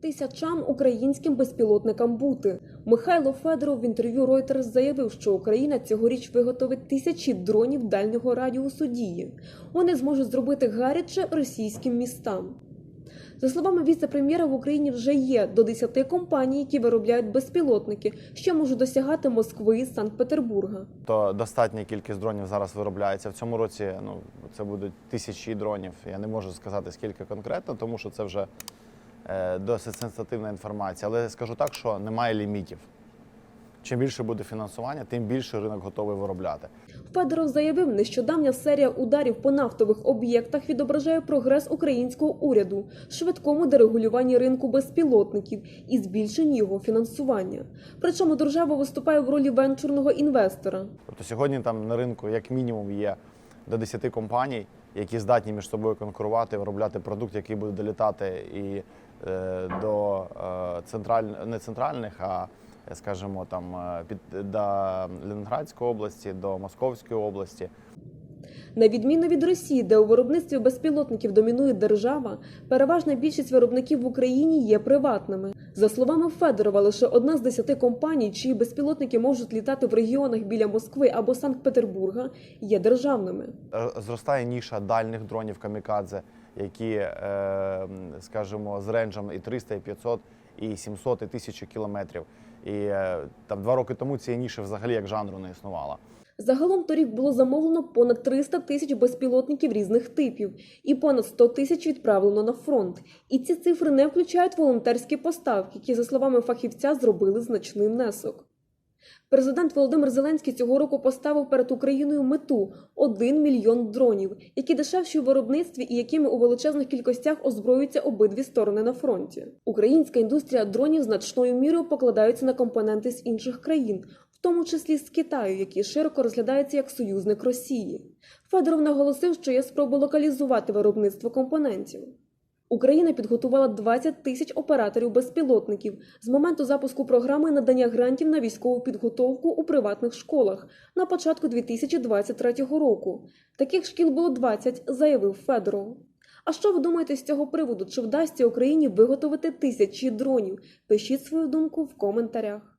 Тисячам українським безпілотникам бути. Михайло Федоров в інтерв'ю Reuters заявив, що Україна цьогоріч виготовить тисячі дронів дальнього радіусу дії. Вони зможуть зробити гаряче російським містам. За словами віце-прем'єра, в Україні вже є до 10 компаній, які виробляють безпілотники, що можуть досягати Москви і Санкт-Петербурга. То достатня кількість дронів зараз виробляється. В цьому році ну, це будуть тисячі дронів. Я не можу сказати скільки конкретно, тому що це вже досить сенситивна інформація. Але скажу так, що немає лімітів. Чим більше буде фінансування, тим більше ринок готовий виробляти. Федоров заявив, нещодавня серія ударів по нафтових об'єктах відображає прогрес українського уряду, швидкому дерегулюванні ринку безпілотників і збільшенні його фінансування. Причому держава виступає в ролі венчурного інвестора. Тобто сьогодні там на ринку як мінімум є до 10 компаній, які здатні між собою конкурувати, виробляти продукт, який буде долітати і е, до е, централь... не центральних, а скажімо, там е, під до Ленінградської області, до Московської області. На відміну від Росії, де у виробництві безпілотників домінує держава, переважна більшість виробників в Україні є приватними. За словами Федорова, лише одна з десяти компаній, чиї безпілотники можуть літати в регіонах біля Москви або Санкт-Петербурга, є державними. Е, Зростає ніша дальних дронів камікадзе, які, е, скажімо, з ренджем і 300, і 500, і 700, і 1000 кілометрів. І е, там два роки тому цієї ніші взагалі як жанру не існувало. Загалом торік було замовлено понад 300 тисяч безпілотників різних типів і понад 100 тисяч відправлено на фронт. І ці цифри не включають волонтерські поставки, які, за словами фахівця, зробили значний внесок. Президент Володимир Зеленський цього року поставив перед Україною мету 1 мільйон дронів, які дешевші у виробництві і якими у величезних кількостях озброюються обидві сторони на фронті. Українська індустрія дронів значною мірою покладається на компоненти з інших країн, в тому числі з Китаю, який широко розглядається як союзник Росії. Федоров наголосив, що є спроба локалізувати виробництво компонентів. Україна підготувала 20 тисяч операторів безпілотників з моменту запуску програми надання грантів на військову підготовку у приватних школах на початку 2023 року. Таких шкіл було 20, заявив Федоров. А що ви думаєте з цього приводу? Чи вдасться Україні виготовити тисячі дронів? Пишіть свою думку в коментарях.